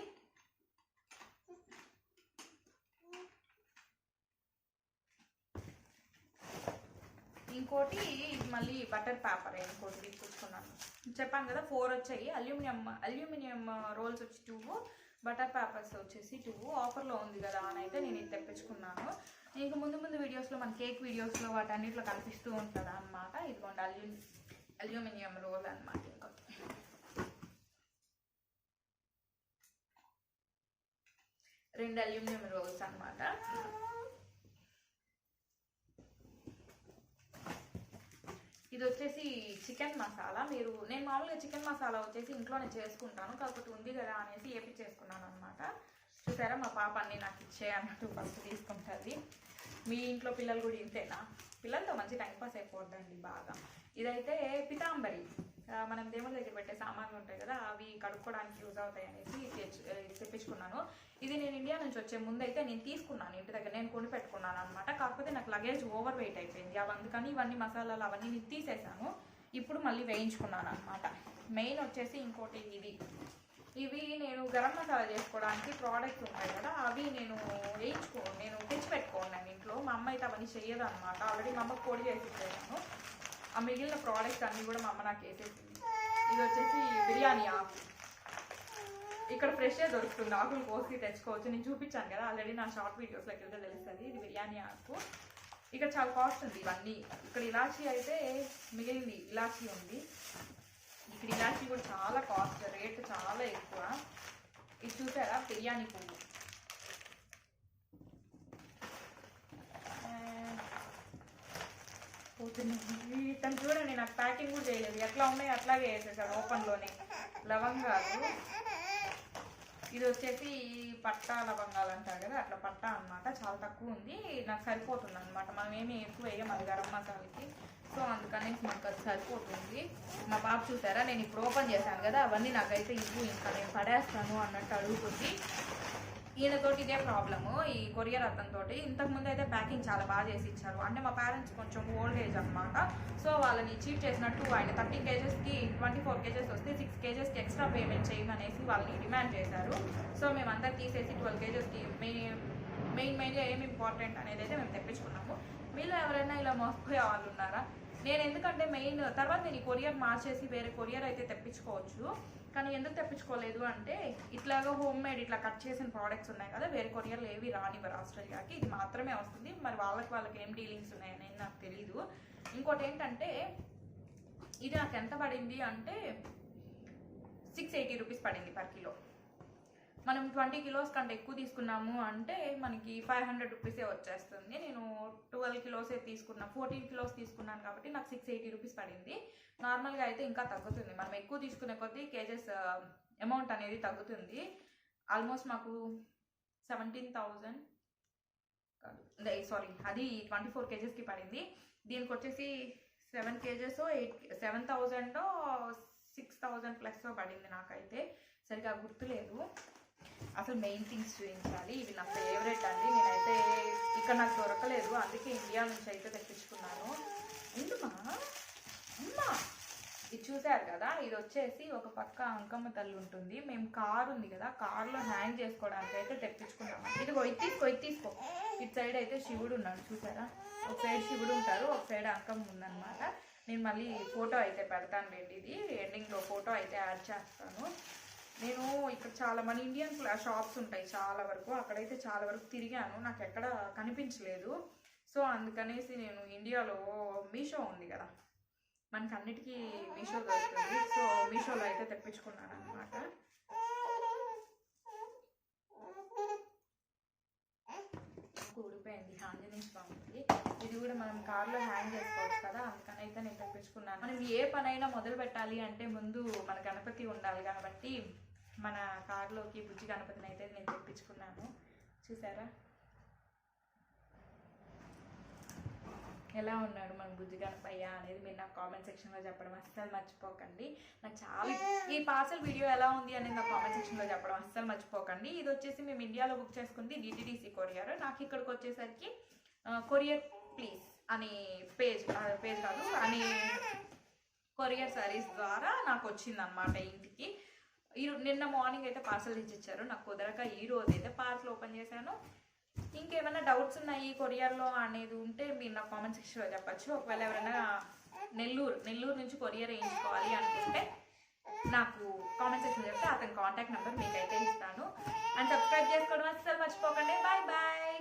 ఇంకోటి ఇది మళ్ళీ బటర్ పేపర్ ఇంకోటి తీసుకొచ్చుకున్నాను. చెప్పాను కదా ఫోర్ వచ్చాయి. అల్యూమినియం అల్యూమినియం రోల్స్ వచ్చి టూ బటర్ పేపర్స్ వచ్చేసి టూ. ఆఫర్లో ఉంది కదా అని అయితే నేను ఇది తెప్పించుకున్నాను. ఇంక ముందు ముందు వీడియోస్లో మన కేక్ వీడియోస్లో వాటన్నిటిలో కనిపిస్తూ ఉంటుంది అనమాట ఇదిగోండి అల్యూ అల్యూమినియం రోల్ అనమాట ఇంకోటి రెండు అల్యూమినియం రోల్స్ అనమాట ఇది వచ్చేసి చికెన్ మసాలా మీరు నేను మామూలుగా చికెన్ మసాలా వచ్చేసి ఇంట్లోనే చేసుకుంటాను. కాకపోతే ఉంది కదా అనేసి ఏపీ చేసుకున్నాను అనమాట చూసారా మా పాప అన్ని నాకు ఇచ్చే అన్నట్టు ఫస్ట్ తీసుకుంటుంది. మీ ఇంట్లో పిల్లలు కూడా ఇంతేనా? పిల్లలతో మంచి టైంపాస్ అయిపోద్దండి బాగా. ఇదైతే పితాంబరి. మనం దేవుడి దగ్గర పెట్టే సామాన్లు ఉంటాయి కదా అవి కడుక్కోవడానికి యూజ్ అవుతాయి అనేసి తెప్పించుకున్నాను. ఇది నేను ఇండియా నుంచి వచ్చే ముందు అయితే నేను తీసుకున్నాను. ఇంటి దగ్గర నేను కొని పెట్టుకున్నాను అనమాట కాకపోతే నాకు లగేజ్ ఓవర్ వెయిట్ అయిపోయింది. అవి అందుకని ఇవన్నీ మసాలాలు అవన్నీ నేను తీసేసాను. ఇప్పుడు మళ్ళీ వేయించుకున్నాను అనమాట మెయిన్ వచ్చేసి ఇంకోటి ఇది. ఇవి నేను గరం మసాలా చేసుకోవడానికి ప్రోడక్ట్స్ ఉంటాయి కదా అవి నేను వేయించుకో నేను తెచ్చి పెట్టుకున్నాను ఇంట్లో. మా అమ్మ అయితే అవన్నీ చేయదు అనమాట ఆల్రెడీ మా అమ్మకి పొడి చేసి ఇచ్చేసాను. ఆ మిగిలిన ప్రోడక్ట్స్ అన్నీ కూడా మా అమ్మ నాకు వేసేసింది. ఇది వచ్చేసి బిర్యానీ ఆకు. ఇక్కడ ఫ్రెష్గా దొరుకుతుంది. ఆకులు కోసి తెచ్చుకోవచ్చు. నేను చూపించాను కదా ఆల్రెడీ నా షార్ట్ వీడియోస్లోకి వెళ్తే తెలుస్తుంది. ఇది బిర్యానీ ఆకు. ఇక్కడ చాలా కాస్ట్ ఉంది ఇవన్నీ. ఇక్కడ ఇలాచీ అయితే మిగిలింది. ఇలాచీ ఉంది. ఇక్కడ ఇలాచీ కూడా చాలా కాస్ట్ రేట్ చాలా ఎక్కువ. ఇది చూసారా? బిర్యానీ పువ్వు. పోతున్నాయి తను చూడండి నాకు ప్యాకింగ్ కూడా చేయలేదు. ఎట్లా ఉన్నాయి అట్లాగే వేసేసాడు ఓపెన్లోనే లవంగాలు. ఇది వచ్చేసి పట్టా లవంగాలు అంటారు కదా అట్లా పట్టా అన్నమాట. చాలా తక్కువ ఉంది. నాకు సరిపోతుంది అనమాట మనం ఏమి ఎక్కువ వేయం అది గరం మసాలాకి. సో అందుకని మాకు అది సరిపోతుంది. మా పాప చూసారా? నేను ఇప్పుడు ఓపెన్ చేశాను కదా అవన్నీ నాకైతే ఇవ్వు ఇంకా నేను పడేస్తాను అన్నట్టు అడుగుతుంది. ఈయనతోటి ఇదే ప్రాబ్లము ఈ కొరియర్ అతనితో ఇంతకు ముందు అయితే ప్యాకింగ్ చాలా బాగా చేసి ఇచ్చారు. అంటే మా పేరెంట్స్ కొంచెం ఓల్డ్ ఏజ్ అనమాట సో వాళ్ళని చీట్ చేసినట్టు ఆయన థర్టీ కేజెస్కి ట్వంటీ ఫోర్ కేజెస్ వస్తే సిక్స్ కేజెస్కి ఎక్స్ట్రా పేమెంట్ చేయమనేసి వాళ్ళని డిమాండ్ చేశారు. సో మేమంతా తీసేసి ట్వెల్వ్ కేజెస్కి మెయిన్ మెయిన్ మెయిన్గా ఏమి ఇంపార్టెంట్ అనేది అయితే మేము తెప్పించుకున్నాం. మీలో ఎవరైనా ఇలా మోసపోయే వాళ్ళు ఉన్నారా? నేను ఎందుకంటే మెయిన్ తర్వాత నేను ఈ కొరియర్ మార్చేసి వేరే కొరియర్ అయితే తెప్పించుకోవచ్చు. కానీ ఎందుకు తెప్పించుకోలేదు అంటే ఇట్లాగా హోమ్ మేడ్ ఇట్లా కట్ చేసిన ప్రోడక్ట్స్ ఉన్నాయి కదా వేరే కొరియర్లు ఏవి రానివ్వరు ఆస్ట్రేలియాకి. ఇది మాత్రమే వస్తుంది. మరి వాళ్ళకి వాళ్ళకి ఏం డీలింగ్స్ ఉన్నాయని నాకు తెలీదు. ఇంకోటి ఏంటంటే ఇది నాకు ఎంత పడింది అంటే సిక్స్ ఎయిటీ రూపీస్ పడింది పర్ కిలో మనం ట్వంటీ కిలోస్ కంటే ఎక్కువ తీసుకున్నాము అంటే మనకి ఫైవ్ హండ్రెడ్ రూపీసే వచ్చేస్తుంది. నేను ట్వెల్వ్ కిలోసే తీసుకున్నా ఫోర్టీన్ కిలోస్ తీసుకున్నాను కాబట్టి నాకు సిక్స్ ఎయిటీ రూపీస్ పడింది. నార్మల్గా అయితే ఇంకా తగ్గుతుంది. మనం ఎక్కువ తీసుకునే కొద్దీ కేజెస్ అమౌంట్ అనేది తగ్గుతుంది. ఆల్మోస్ట్ మాకు సెవెంటీన్ థౌజండ్ సారీ అది ట్వంటీ ఫోర్ కేజెస్కి పడింది. దీనికి వచ్చేసి seven kgs eight seven thousand six thousand plus పడింది నాకైతే. సరిగా గుర్తులేదు. అసలు మెయిన్ థింగ్స్ చూపించాలి. ఇవి నా ఫేవరెట్ అండి. నేనైతే ఇక్కడ నాకు దొరకలేదు. అందుకే ఇండియా నుంచి అయితే తెప్పించుకున్నాను. ఎందుమా అమ్మా! ఇది చూసారు కదా? ఇది వచ్చేసి ఒక పక్క అంకమ్మ తల్లి ఉంటుంది. మేము కార్ ఉంది కదా? కార్లో హ్యాంగ్ చేసుకోవడానికి అయితే తెప్పించుకున్నాము ఇదిగో ఇది తీసుకో ఇది తీసుకో. ఇటు సైడ్ అయితే శివుడు ఉన్నాడు. చూసారా ఒక సైడ్ శివుడు ఉంటారు ఒక సైడ్ అంకమ్మ ఉందన్నమాట. నేను మళ్ళీ ఫోటో అయితే పెడతాను లేండి ఇది ఎండింగ్లో ఫోటో అయితే యాడ్ చేస్తాను. నేను ఇక్కడ చాలా మన ఇండియన్ షాప్స్ ఉంటాయి చాలా వరకు. అక్కడైతే చాలా వరకు తిరిగాను. నాకు ఎక్కడ కనిపించలేదు. సో అందుకనేసి నేను ఇండియాలో మీషో ఉంది కదా. మనకి అన్నిటికీ మీషో దొరుకుతుంది. సో మీషోలో అయితే తెప్పించుకున్నాను అనమాట ఊడిపోయింది. ఆంజనేయ స్వామికి ఇది కూడా మనం కార్లో హ్యాంగ్ చేసుకోవచ్చు కదా. అందుకని అయితే నేను తెప్పించుకున్నాను. మనం ఏ పనైనా మొదలు పెట్టాలి అంటే ముందు మన గణపతి ఉండాలి కాబట్టి మన కార్లోకి బుజ్జి గణపతిని అయితే నేను తెప్పించుకున్నాను. చూసారా? ఎలా ఉన్నాడు మన బుజ్జి గణపయ్య అనేది మీరు నాకు కామెంట్ సెక్షన్లో చెప్పడం అస్సలు మర్చిపోకండి. నాకు చాలా ఈ పార్సల్ వీడియో ఎలా ఉంది అనేది నాకు కామెంట్ సెక్షన్లో చెప్పడం అస్సలు మర్చిపోకండి. ఇది వచ్చేసి మేము ఇండియాలో బుక్ చేసుకుంది డిటిడిసి కొరియర్. నాకు ఇక్కడికి వచ్చేసరికి కొరియర్ ప్లీజ్ అని పేజ్ పేజ్ కాదు అని కొరియర్ సర్వీస్ ద్వారా నాకు వచ్చింది అనమాట ఇంటికి. ఈ నిన్న మార్నింగ్ అయితే పార్సల్ తెచ్చిచ్చారు. నాకు కుదరక ఈ రోజు అయితే పార్సల్ ఓపెన్ చేశాను. ఇంకేమైనా డౌట్స్ ఉన్నాయి కొరియర్లో అనేది ఉంటే మీరు నాకు కామెంట్ సెక్షన్లో చెప్పచ్చు. ఒకవేళ ఎవరైనా నెల్లూరు నెల్లూరు నుంచి కొరియర్ వేయించుకోవాలి అనుకుంటే నాకు కామెంట్ సెక్షన్ చెప్తే అతని కాంటాక్ట్ నెంబర్ మీకైతే ఇస్తాను. అండ్ సబ్స్క్రైబ్ చేసుకోవడం అస్సలు మర్చిపోకండి. Bye bye.